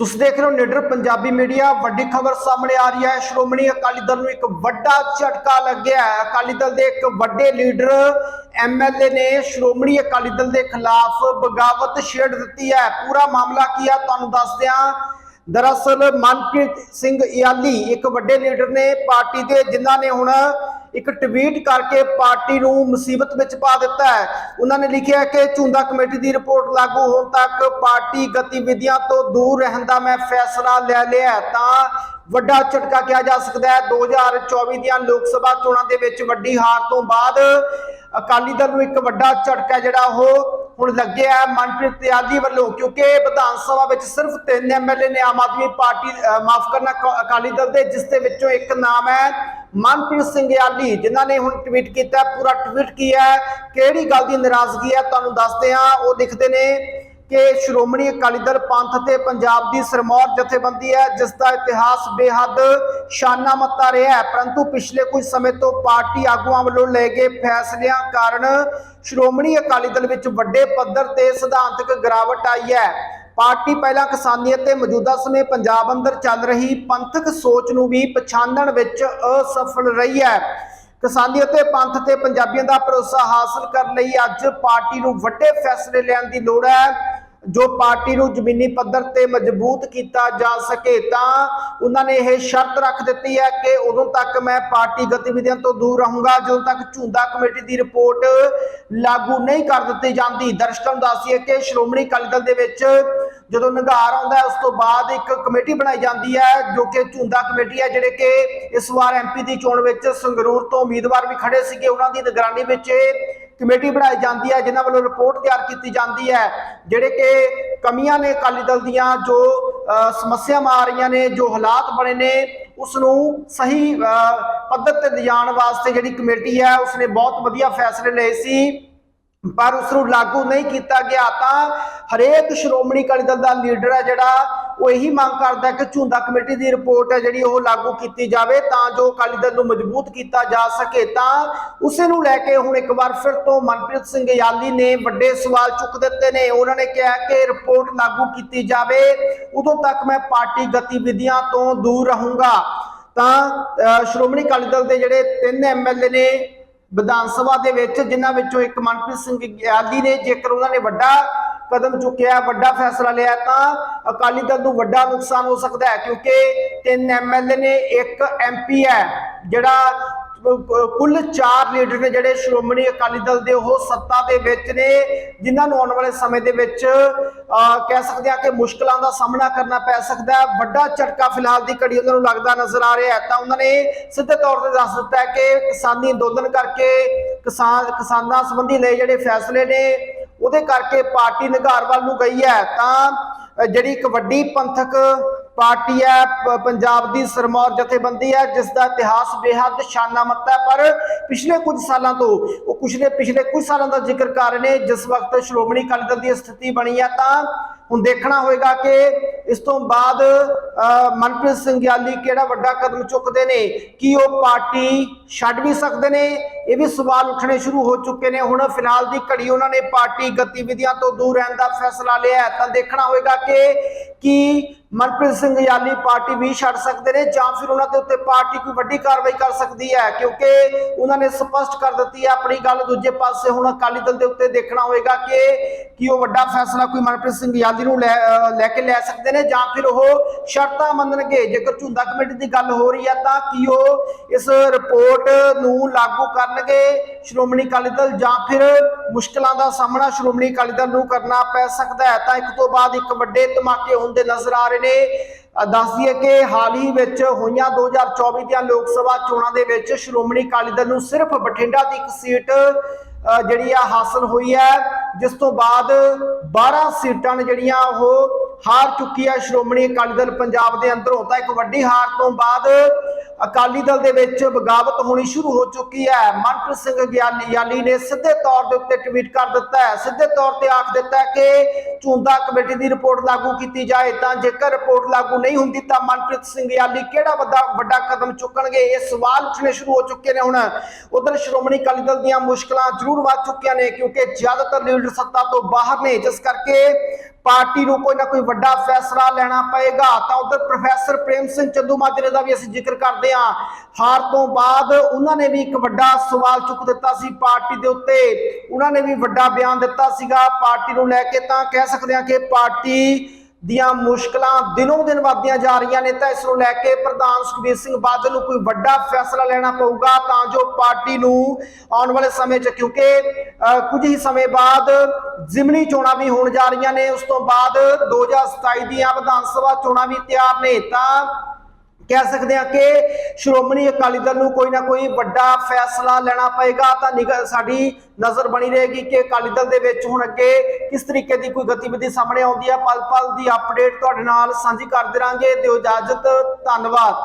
ਤੁਸੀਂ ਦੇਖ ਰਹੇ ਹੋ ਨਿਡਰ ਪੰਜਾਬੀ ਮੀਡੀਆ। ਵੱਡੀ ਖਬਰ ਸਾਹਮਣੇ ਆ ਰਹੀ ਹੈ। ਸ਼੍ਰੋਮਣੀ ਅਕਾਲੀ ਦਲ ਨੂੰ ਇੱਕ ਵੱਡਾ ਝਟਕਾ ਲੱਗਿਆ ਹੈ। ਅਕਾਲੀ ਦਲ ਦੇ ਇੱਕ ਵੱਡੇ ਲੀਡਰ ਐਮਐਲਏ ਨੇ ਸ਼੍ਰੋਮਣੀ ਅਕਾਲੀ ਦਲ ਦੇ ਖਿਲਾਫ ਬਗਾਵਤ ਛੇੜ ਦਿੱਤੀ ਹੈ। ਪੂਰਾ ਮਾਮਲਾ ਕੀ ਹੈ? ਤੁਹਾਨੂੰ ਦੱਸਦੇ ਹਾਂ ਦਰਅਸਲ ਮਨਪ੍ਰੀਤ ਸਿੰਘ ਇਆਲੀ, ਇੱਕ ਵੱਡੇ ਲੀਡਰ ਨੇ ਪਾਰਟੀ ਦੇ, ਜਿਨ੍ਹਾਂ ਨੇ ਹੁਣ ਇੱਕ ਟਵੀਟ ਕਰਕੇ ਪਾਰਟੀ ਨੂੰ ਮੁਸੀਬਤ ਵਿੱਚ ਪਾ ਦਿੱਤਾ ਹੈ। ਉਹਨਾਂ ਨੇ ਲਿਖਿਆ ਕਿ ਝੁੰਦਾ ਕਮੇਟੀ ਦੀ ਰਿਪੋਰਟ ਲਾਗੂ ਹੋਣ ਤੱਕ ਪਾਰਟੀ ਗਤੀਵਿਧੀਆਂ ਤੋਂ ਦੂਰ ਰਹਿਣ ਦਾ ਮੈਂ ਫੈਸਲਾ ਲੈ ਲਿਆ ਤਾਂ ਵੱਡਾ ਝਟਕਾ ਕਿਹਾ ਜਾ ਸਕਦਾ ਹੈ। 2024 ਦੀਆਂ ਲੋਕ ਸਭਾ ਚੋਣਾਂ ਦੇ ਵਿੱਚ ਵੱਡੀ ਹਾਰ ਤੋਂ ਬਾਅਦ ਅਕਾਲੀ ਦਲ ਨੂੰ ਇੱਕ ਵੱਡਾ ਝਟਕਾ ਜਿਹੜਾ ਉਹ ਹੁਣ ਲੱਗਿਆ ਮਨਪ੍ਰੀਤ ਤਿਆਗੀ ਵੱਲੋਂ, ਕਿਉਂਕਿ ਵਿਧਾਨ ਸਭਾ ਵਿੱਚ ਸਿਰਫ ਤਿੰਨ ਐਮਐਲਏ ਨੇ ਆਮ ਆਦਮੀ ਪਾਰਟੀ ਮਾਫ ਕਰਨਾ ਅਕਾਲੀ ਦਲ ਦੇ, ਜਿਸ ਦੇ ਵਿੱਚੋਂ ਇੱਕ ਨਾਮ ਹੈ ਮਨਪ੍ਰੀਤ ਸਿੰਘ ਯਾਲੀ ਜਿਨ੍ਹਾਂ ਨੇ ਹੁਣ ਟਵੀਟ ਕੀਤਾ, ਪੂਰਾ ਟਵੀਟ ਕੀ ਹੈ, ਕਿਹੜੀ ਗੱਲ ਦੀ ਨਾਰਾਜ਼ਗੀ ਹੈ, ਤੁਹਾਨੂੰ ਦੱਸਦੇ ਹਾਂ। ਉਹ ਲਿਖਦੇ ਨੇ ਕਿ ਸ਼੍ਰੋਮਣੀ ਅਕਾਲੀ ਦਲ ਪੰਥ ਤੇ ਪੰਜਾਬ ਦੀ ਸਰਮੌਰ ਜਥੇਬੰਦੀ ਹੈ, ਜਿਸ ਦਾ ਇਤਿਹਾਸ ਬੇਹੱਦ ਸ਼ਾਨਾ ਮੱਤਾ ਰਿਹਾ ਹੈ। ਪਰੰਤੂ ਪਿਛਲੇ ਕੁਝ ਸਮੇਂ ਤੋਂ ਪਾਰਟੀ ਆਗੂਆਂ ਵੱਲੋਂ ਲਏ ਗਏ ਫੈਸਲਿਆਂ ਕਾਰਨ ਸ਼੍ਰੋਮਣੀ ਅਕਾਲੀ ਦਲ ਵਿੱਚ ਵੱਡੇ ਪੱਧਰ ਤੇ ਸਿਧਾਂਤਕ ਗਿਰਾਵਟ ਆਈ ਹੈ। ਪਾਰਟੀ ਪਹਿਲਾਂ ਕਿਸਾਨੀ ਅਤੇ ਮੌਜੂਦਾ ਸਮੇਂ ਪੰਜਾਬ ਅੰਦਰ ਚੱਲ ਰਹੀ ਪੰਥਕ ਸੋਚ ਨੂੰ ਵੀ ਪਛਾਣਨ ਵਿੱਚ ਅਸਫਲ ਰਹੀ ਹੈ। ਕਿਸਾਨੀ ਅਤੇ ਪੰਥ ਤੇ ਪੰਜਾਬੀਆਂ ਦਾ ਭਰੋਸਾ ਹਾਸਲ ਕਰਨ ਲਈ ਅੱਜ ਪਾਰਟੀ ਨੂੰ ਵੱਡੇ ਫੈਸਲੇ ਲੈਣ ਦੀ ਲੋੜ ਹੈ। ਜੋ ਪਾਰਟੀ ਨੂੰ ਜ਼ਮੀਨੀ ਪੱਧਰ ਤੇ ਮਜ਼ਬੂਤ ਕੀਤਾ ਜਾ ਸਕੇ ਤਾਂ ਉਹਨਾਂ ਨੇ ਇਹ ਸ਼ਰਤ ਰੱਖ ਦਿੱਤੀ ਹੈ ਕਿ ਉਦੋਂ ਤੱਕ ਮੈਂ ਪਾਰਟੀ ਗਤੀਵਿਧੀਆਂ ਤੋਂ ਦੂਰ ਰਹੂੰਗਾ, ਜਦੋਂ ਤੱਕ ਝੁੰਦਾ ਕਮੇਟੀ ਦੀ ਰਿਪੋਰਟ ਲਾਗੂ ਨਹੀਂ ਕਰ ਦਿੱਤੀ ਜਾਂਦੀ। ਦਰਸ਼ਕਾਂ ਨੂੰ ਦੱਸੀਏ ਕਿ ਸ਼੍ਰੋਮਣੀ ਅਕਾਲੀ ਦਲ ਦੇ ਵਿੱਚ ਜਦੋਂ ਨਿਗਾਰ ਆਉਂਦਾ ਉਸ ਤੋਂ ਬਾਅਦ ਇੱਕ ਕਮੇਟੀ ਬਣਾਈ ਜਾਂਦੀ ਹੈ, ਜੋ ਕਿ ਝੁੰਦਾ ਕਮੇਟੀ ਹੈ, ਜਿਹੜੇ ਕਿ ਇਸ ਵਾਰ ਐਮਪੀ ਦੀ ਚੋਣ ਵਿੱਚ ਸੰਗਰੂਰ ਤੋਂ ਉਮੀਦਵਾਰ ਵੀ ਖੜੇ ਸੀਗੇ। ਉਹਨਾਂ ਦੀ ਨਿਗਰਾਨੀ ਵਿੱਚ ਇਹ ਕਮੇਟੀ ਬਣਾਈ ਜਾਂਦੀ ਹੈ, ਜਿਨ੍ਹਾਂ ਵੱਲੋਂ ਰਿਪੋਰਟ ਤਿਆਰ ਕੀਤੀ ਜਾਂਦੀ ਹੈ, ਜਿਹੜੇ ਕਿ ਕਮੀਆਂ ਨੇ ਅਕਾਲੀ ਦਲ ਦੀਆਂ ਜੋ ਸਮੱਸਿਆਵਾਂ ਆ ਰਹੀਆਂ ਨੇ, ਜੋ ਹਾਲਾਤ ਬਣੇ ਨੇ, ਉਸ ਨੂੰ ਸਹੀ ਪੱਧਰ ਤੇ ਲਿਜਾਣ ਵਾਸਤੇ ਜਿਹੜੀ ਕਮੇਟੀ ਹੈ, ਉਸਨੇ ਬਹੁਤ ਵਧੀਆ ਫੈਸਲੇ ਲਏ ਸੀ। ਪਰ ਉਸ ਨੂੰ ਲਾਗੂ ਨਹੀਂ ਕੀਤਾ ਗਿਆ, ਤਾਂ ਹਰੇਕ ਸ਼੍ਰੋਮਣੀ ਅਕਾਲੀ ਦਲ ਦਾ ਲੀਡਰ ਹੈ ਜਿਹੜਾ, ਉਹ ਇਹੀ ਮੰਗ ਕਰਦਾ ਕਿ ਝੁੰਦਾ ਕਮੇਟੀ ਦੀ ਰਿਪੋਰਟ ਹੈ ਜਿਹੜੀ ਉਹ ਲਾਗੂ ਕੀਤੀ ਜਾਵੇ ਤਾਂ ਜੋ ਅਕਾਲੀ ਦਲ ਨੂੰ ਮਜ਼ਬੂਤ ਕੀਤਾ ਜਾ ਸਕੇ। ਤਾਂ ਉਸੇ ਨੂੰ ਲੈ ਕੇ ਹੁਣ ਇੱਕ ਵਾਰ ਫਿਰ ਤੋਂ ਮਨਪ੍ਰੀਤ ਸਿੰਘ ਯਾਲੀ ਨੇ ਵੱਡੇ ਸਵਾਲ ਚੁੱਕ ਦਿੱਤੇ ਨੇ। ਉਹਨਾਂ ਨੇ ਕਿਹਾ ਕਿ ਰਿਪੋਰਟ ਲਾਗੂ ਕੀਤੀ ਜਾਵੇ, ਉਦੋਂ ਤੱਕ ਮੈਂ ਪਾਰਟੀ ਗਤੀਵਿਧੀਆਂ ਤੋਂ ਦੂਰ ਰਹੂੰਗਾ। ਤਾਂ ਸ਼੍ਰੋਮਣੀ ਅਕਾਲੀ ਦਲ ਦੇ ਜਿਹੜੇ ਤਿੰਨ ਐਮਐਲਏ ਨੇ ਵਿਧਾਨ ਸਭਾ ਦੇ ਵਿੱਚ, ਜਿਨ੍ਹਾਂ ਵਿੱਚੋਂ ਇੱਕ ਮਨਪ੍ਰੀਤ ਸਿੰਘ ਗਿਆਲੀ ਨੇ, ਜੇਕਰ ਉਹਨਾਂ ਨੇ ਵੱਡਾ ਕਦਮ ਚੁੱਕਿਆ, ਵੱਡਾ ਫੈਸਲਾ ਲਿਆ, ਤਾਂ ਅਕਾਲੀ ਦਲ ਨੂੰ ਵੱਡਾ ਨੁਕਸਾਨ ਹੋ ਸਕਦਾ ਹੈ, ਕਿਉਂਕਿ ਤਿੰਨ ਐਮਐਲਏ ਨੇ, ਇੱਕ ਐਮਪੀ ਹੈ, ਜਿਹੜਾ ਕੁੱਲ 4 ਲੀਡਰ ਨੇ ਜਿਹੜੇ ਸ਼੍ਰੋਮਣੀ ਅਕਾਲੀ ਦਲ ਦੇ ਉਹ ਸੱਤਾ ਦੇ ਵਿੱਚ ਨੇ, ਜਿਨ੍ਹਾਂ ਨੂੰ ਆਉਣ ਵਾਲੇ ਸਮੇਂ ਦੇ ਵਿੱਚ ਕਹਿ ਸਕਦੇ ਆ ਕਿ ਮੁਸ਼ਕਲਾਂ ਦਾ ਸਾਹਮਣਾ ਕਰਨਾ ਪੈ ਸਕਦਾ ਹੈ। ਵੱਡਾ ਝਟਕਾ ਫਿਲਹਾਲ ਦੀ ਘੜੀ ਉਹਨਾਂ ਨੂੰ ਲੱਗਦਾ ਨਜ਼ਰ ਆ ਰਿਹਾ ਹੈ। ਤਾਂ ਉਹਨਾਂ ਨੇ ਸਿੱਧੇ ਤੌਰ ਤੇ ਦੱਸ ਦਿੱਤਾ ਹੈ ਕਿ ਕਿਸਾਨੀ ਅੰਦੋਲਨ ਕਰਕੇ ਕਿਸਾਨ, ਕਿਸਾਨਾਂ ਸੰਬੰਧੀ ਲਏ ਜਿਹੜੇ ਫੈਸਲੇ ਨੇ, ਉਹਦੇ ਕਰਕੇ ਪਾਰਟੀ ਨਿਗਾਰ ਵੱਲ ਨੂੰ ਗਈ ਹੈ। ਤਾਂ ਜਿਹੜੀ ਇੱਕ ਵੱਡੀ ਪੰਥਕ ਪਾਰਟੀ ਹੈ ਪੰਜਾਬ ਦੀ ਸਰਮੌਰ ਜਥੇਬੰਦੀ ਹੈ, ਜਿਸ ਦਾ ਇਤਿਹਾਸ ਬੇਹੱਦ ਸ਼ਾਨਾਮਤ ਹੈ। ਪਰ ਪਿਛਲੇ ਕੁਝ ਸਾਲਾਂ ਤੋਂ, ਉਹ ਕੁਛ ਨੇ ਪਿਛਲੇ ਕੁਝ ਸਾਲਾਂ ਦਾ ਜ਼ਿਕਰ ਕਰ ਰਹੇ ਨੇ, ਜਿਸ ਵਕਤ ਸ਼੍ਰੋਮਣੀ ਅਕਾਲੀ ਦਲ ਦੀ ਸਥਿਤੀ ਬਣੀ ਹੈ, ਤਾਂ ਹੁਣ ਦੇਖਣਾ ਹੋਏਗਾ ਕਿ ਇਸ ਤੋਂ ਬਾਅਦ ਮਨਪ੍ਰੀਤ ਸਿੰਘ ਗਿਆਲੀ ਕਿਹੜਾ ਵੱਡਾ ਕਦਮ ਚੁੱਕਦੇ ਨੇ, ਕਿ ਉਹ ਪਾਰਟੀ ਛੱਡ ਵੀ ਸਕਦੇ ਨੇ ਇਹ ਵੀ ਸਵਾਲ ਉੱਠਣੇ ਸ਼ੁਰੂ ਹੋ ਚੁੱਕੇ ਨੇ। ਹੁਣ ਫਿਲਹਾਲ ਦੀ ਘੜੀ ਉਹਨਾਂ ਨੇ ਪਾਰਟੀ ਗਤੀਵਿਧੀਆਂ ਤੋਂ ਦੂਰ ਰਹਿਣ ਦਾ ਫੈਸਲਾ ਲਿਆ ਹੈ। ਤਾਂ ਦੇਖਣਾ ਹੋਏਗਾ ਕਿ ਕੀ ਮਨਪ੍ਰੀਤ ਸਿੰਘ ਯਾਲੀ ਪਾਰਟੀ ਵੀ ਛੱਡ ਸਕਦੇ ਨੇ ਜਾਂ ਫਿਰ ਉਹਨਾਂ ਦੇ ਉੱਤੇ ਪਾਰਟੀ ਕੋਈ ਵੱਡੀ ਕਾਰਵਾਈ ਕਰ ਸਕਦੀ ਹੈ, ਕਿਉਂਕਿ ਉਹਨਾਂ ਨੇ ਸਪਸ਼ਟ ਕਰ ਦਿੱਤੀ ਹੈ ਆਪਣੀ ਗੱਲ। ਦੂਜੇ ਪਾਸੇ ਹੁਣ ਅਕਾਲੀ ਦਲ ਦੇ ਉੱਤੇ ਦੇਖਣਾ ਹੋਏਗਾ ਕਿ ਕੀ ਉਹ ਵੱਡਾ ਫੈਸਲਾ ਕੋਈ ਮਨਪ੍ਰੀਤ ਸਿੰਘ ਯਾਲੀ ਨੂੰ ਲੈ ਲੈ ਕੇ ਲੈ ਸਕਦੇ ਨੇ ਜਾਂ ਫਿਰ ਉਹ ਸ਼ਰਤਾਂ ਮੰਨਣਗੇ। ਜੇਕਰ ਝੁੰਦਾ ਕਮੇਟੀ ਦੀ ਗੱਲ ਹੋ ਰਹੀ ਹੈ ਤਾਂ ਕੀ ਉਹ ਇਸ ਰਿਪੋਰਟ ਨੂੰ ਲਾਗੂ ਕਰਨ ਕਰਨਗੇ ਸ਼੍ਰੋਮਣੀ ਅਕਾਲੀ ਦਲ ਜਾਂ ਫਿਰ ਮੁਸ਼ਕਲਾਂ ਦਾ ਸਾਹਮਣਾ ਸ਼੍ਰੋਮਣੀ ਅਕਾਲੀ ਦਲ ਨੂੰ ਕਰਨਾ ਪੈ ਸਕਦਾ ਹੈ। ਤਾਂ ਇੱਕ ਤੋਂ ਬਾਅਦ ਇੱਕ ਵੱਡੇ ਧਮਾਕੇ ਹੁੰਦੇ ਨਜ਼ਰ ਆ ਰਹੇ ਨੇ। ਦੱਸ ਦਈਏ ਕਿ ਹਾਲ ਹੀ ਵਿੱਚ ਹੋਈਆਂ 2024 ਦੀਆਂ ਲੋਕ ਸਭਾ ਚੋਣਾਂ ਦੇ ਵਿੱਚ ਸ਼੍ਰੋਮਣੀ ਅਕਾਲੀ ਦਲ ਨੂੰ ਸਿਰਫ ਬਠਿੰਡਾ ਦੀ ਇੱਕ ਸੀਟ ਜਿਹੜੀ ਆ ਹਾਸਲ ਹੋਈ ਹੈ। ਜਿਸ ਤੋਂ ਬਾਅਦ 12 ਸੀਟਾਂ ਨੇ ਜਿਹੜੀਆਂ ਉਹ ਹਾਰ ਚੁੱਕੀ ਹੈ ਸ਼੍ਰੋਮਣੀ ਅਕਾਲੀ ਦਲ ਪੰਜਾਬ ਦੇ ਅੰਦਰੋਂ। ਤਾਂ ਇੱਕ ਵੱਡੀ ਹਾਰ ਤੋਂ ਬਾਅਦ ਅਕਾਲੀ ਦਲ ਦੇ ਵਿੱਚ ਬਗਾਵਤ ਹੋਣੀ ਸ਼ੁਰੂ ਹੋ ਚੁੱਕੀ ਹੈ। ਮਨਪ੍ਰੀਤ ਸਿੰਘ ਗਿਆਲੀ ਯਾਲੀ ਨੇ ਸਿੱਧੇ ਤੌਰ ਦੇ ਉੱਤੇ ਟਵੀਟ ਕਰ ਦਿੱਤਾ ਹੈ। ਸਿੱਧੇ ਤੌਰ ਤੇ ਆਖ ਦਿੱਤਾ ਕਿ ਝੁੰਦਾ ਕਮੇਟੀ ਦੀ ਰਿਪੋਰਟ ਲਾਗੂ ਕੀਤੀ ਜਾਏ ਤਾਂ ਜੇਕਰ ਰਿਪੋਰਟ ਲਾਗੂ ਨਹੀਂ ਹੁੰਦੀ ਤਾਂ ਮਨਪ੍ਰੀਤ ਸਿੰਘ ਯਾਲੀ ਕਿਹੜਾ ਵੱਡਾ ਵੱਡਾ ਕਦਮ ਚੁੱਕਣਗੇ? ਇਹ ਸਵਾਲ ਉੱਠਣੇ ਸ਼ੁਰੂ ਹੋ ਚੁੱਕੇ ਨੇ ਹੁਣ। ਉਧਰ ਸ਼੍ਰੋਮਣੀ ਅਕਾਲੀ ਦਲ ਦੀਆਂ ਮੁਸ਼ਕਲਾਂ ਜ਼ਰੂਰ ਵੱਧ ਚੁੱਕੀਆਂ ਨੇ ਕਿਉਂਕਿ ਜ਼ਿਆਦਾਤਰ ਲੀਡਰ ਸੱਤਾ ਤੋਂ ਬਾਹਰ ਨੇ। ਜਿਸ ਕਰਕੇ ਪਾਰਟੀ ਨੂੰ ਕੋਈ ਨਾ ਕੋਈ ਵੱਡਾ ਫੈਸਲਾ ਲੈਣਾ ਪਏਗਾ। ਤਾਂ ਉਧਰ ਪ੍ਰੋਫੈਸਰ ਪ੍ਰੇਮ ਸਿੰਘ ਚੰਦੂਮਾਜਰੇ ਦਾ ਵੀ ਅਸੀਂ ਜ਼ਿਕਰ ਕਰਦੇ ਹਾਂ। ਹਾਰ ਤੋਂ ਬਾਅਦ ਉਹਨਾਂ ਨੇ ਵੀ ਇੱਕ ਵੱਡਾ ਸਵਾਲ ਚੁੱਕ ਦਿੱਤਾ ਸੀ ਪਾਰਟੀ ਦੇ ਉੱਤੇ। ਉਹਨਾਂ ਨੇ ਵੀ ਵੱਡਾ ਬਿਆਨ ਦਿੱਤਾ ਸੀਗਾ। ਪਾਰਟੀ ਨੂੰ ਲੈ ਕੇ ਤਾਂ ਕਹਿ ਸਕਦੇ ਹਾਂ ਕਿ ਪਾਰਟੀ ਦੀਆਂ ਮੁਸ਼ਕਲਾਂ ਦਿਨੋਂ ਦਿਨ ਵਧਦੀਆਂ ਜਾ ਰਹੀਆਂ ਨੇ। ਤਾਂ ਇਸ ਨੂੰ ਲੈ ਕੇ ਪ੍ਰਧਾਨ ਸੁਖਬੀਰ ਸਿੰਘ ਬਾਦਲ ਨੂੰ ਕੋਈ ਵੱਡਾ ਫੈਸਲਾ ਲੈਣਾ ਪਊਗਾ ਤਾਂ ਜੋ ਪਾਰਟੀ ਨੂੰ ਆਉਣ ਵਾਲੇ ਸਮੇਂ 'ਚ ਕਿਉਂਕਿ ਅਹ, ਕੁਝ ਹੀ ਸਮੇਂ ਬਾਅਦ ਜ਼ਿਮਨੀ ਚੋਣਾਂ ਵੀ ਹੋਣ ਜਾ ਰਹੀਆਂ ਨੇ। ਉਸ ਤੋਂ ਬਾਅਦ 2027 ਦੀਆਂ ਵਿਧਾਨ ਸਭਾ ਚੋਣਾਂ ਵੀ ਤਿਆਰ ਨੇ। ਤਾਂ ਕਹਿ ਸਕਦੇ ਹਾਂ ਕਿ ਸ਼੍ਰੋਮਣੀ ਅਕਾਲੀ ਦਲ ਨੂੰ ਕੋਈ ਨਾ ਕੋਈ ਵੱਡਾ ਫੈਸਲਾ ਲੈਣਾ ਪਏਗਾ, ਤਾਂ ਨਿਗਾਹ ਸਾਡੀ ਨਜ਼ਰ ਬਣੀ ਰਹੇਗੀ ਕਿ ਅਕਾਲੀ ਦਲ ਦੇ ਵਿੱਚ ਹੁਣ ਅੱਗੇ ਕਿਸ ਤਰੀਕੇ ਦੀ ਕੋਈ ਗਤੀਵਿਧੀ ਸਾਹਮਣੇ ਆਉਂਦੀ ਹੈ ਪਲ ਪਲ ਦੀ ਅਪਡੇਟ ਤੁਹਾਡੇ ਨਾਲ ਸਾਂਝੀ ਕਰਦੇ ਰਾਂਗੇ ਦਿਓ ਇਜਾਜ਼ਤ, ਧੰਨਵਾਦ।